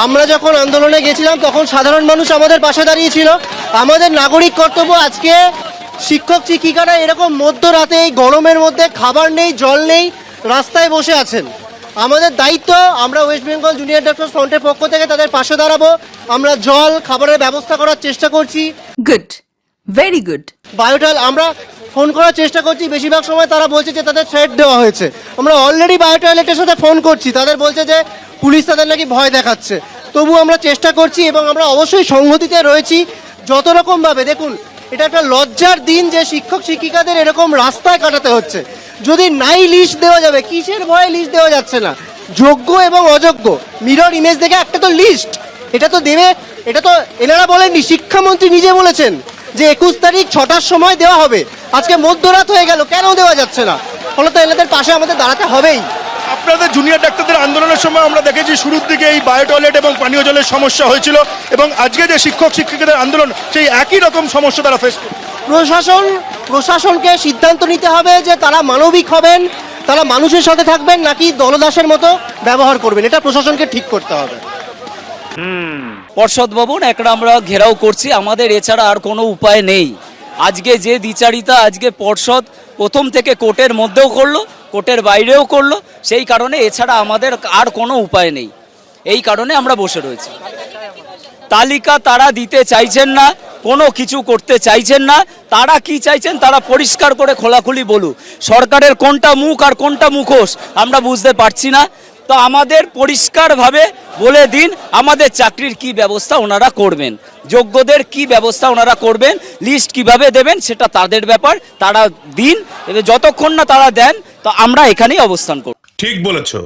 আমরা যখন আন্দোলনে গেছিলাম তখন সাধারণ মানুষ আমাদের পাশে দাঁড়িয়েছিল। আমাদের নাগরিক কর্তব্য আজকে শিক্ষক শিক্ষিকারা এরকম মধ্যরাতে এই গরমের মধ্যে খাবার নেই জল নেই রাস্তায় বসে আছেন। আমাদের দায়িত্ব আমরা ওয়েস্ট বেঙ্গল জুনিয়র ডক্টর ফ্রন্টের পক্ষ থেকে তাদের পাশে দাঁড়াবো। আমরা জল খাবারের ব্যবস্থা করার চেষ্টা করছি। Good. Very good. বায়োটাল আমরা ফোন করার চেষ্টা করছি। বেশিরভাগ সময় তারা বলছে যে তাদের থ্রেট দেওয়া হয়েছে। আমরা অলরেডি বায়োটয়লেটের সাথে ফোন করছি। তাদের বলছে যে পুলিশ তাদের নাকি ভয় দেখাচ্ছে। তবু আমরা চেষ্টা করছি এবং আমরা অবশ্যই সংহতিতে রয়েছি যত রকমভাবে। দেখুন, এটা একটা লজ্জার দিন যে শিক্ষক শিক্ষিকাদের এরকম রাস্তায় কাটাতে হচ্ছে। যদি নাই লিস্ট দেওয়া যাবে, কিসের ভয়ে লিস্ট দেওয়া যাচ্ছে না? যোগ্য এবং অযোগ্য। মিরর ইমেজ দেখে একটা তো লিস্ট। এটা তো দেবে, এটা তো এনারা বলেননি, শিক্ষামন্ত্রী নিজে বলেছেন যে একুশ তারিখ ছটার সময় দেওয়া হবে। আজকে মধ্যরাত হয়ে গেল, কেন দেওয়া যাচ্ছে না? ফলত এনাদের পাশে আমাদের দাঁড়াতে হবেই। আপনাদের জুনিয়র ডাক্তারদের আন্দোলনের সময় আমরা দেখেছি শুরুর দিকে এই বায়ো টয়লেট এবং পানীয় জলের সমস্যা হয়েছিল এবং আজকে যে শিক্ষক শিক্ষিকাদের আন্দোলন সেই একই রকম সমস্যা তারা ফেস প্রশাসন প্রশাসনকে সিদ্ধান্ত নিতে হবে যে তারা মানবিক হবেন তারা মানুষের সাথে থাকবেন নাকি দলদাসের মতো ব্যবহার করবেন। এটা প্রশাসনকে ঠিক করতে হবে। পর্ষদ ভবন একটা আমরা ঘেরাও করছি আমাদের এছাড়া আর কোনো উপায় নেই। আজকে যে দ্বিচারিতা আজকে পর্ষদ প্রথম থেকে কোর্টের মধ্যেও করল কোর্টের বাইরেও করল সেই কারণে এছাড়া আমাদের আর কোনো উপায় নেই। এই কারণে আমরা বসে রয়েছি। তালিকা তারা দিতে চাইছেন না, কোনো কিছু করতে চাইছেন না, তারা কি চাইছেন তারা পরিষ্কার করে খোলাখুলি বলুক। সরকারের কোনটা মুখ আর কোনটা মুখোশ আমরা বুঝতে পারছি না। তো আমাদের পরিষ্কারভাবে বলে দিন, আমাদের চাকরির কি ব্যবস্থা ওনারা করবেন। যোগ্যদের কি ব্যবস্থা ওনারা করবেন, লিস্ট কীভাবে দেবেন সেটা তাদের ব্যাপার, তারা দিন যতক্ষণ না তারা দেন, তো আমরা এখানেই অবস্থান করব। ঠিক বলেছ।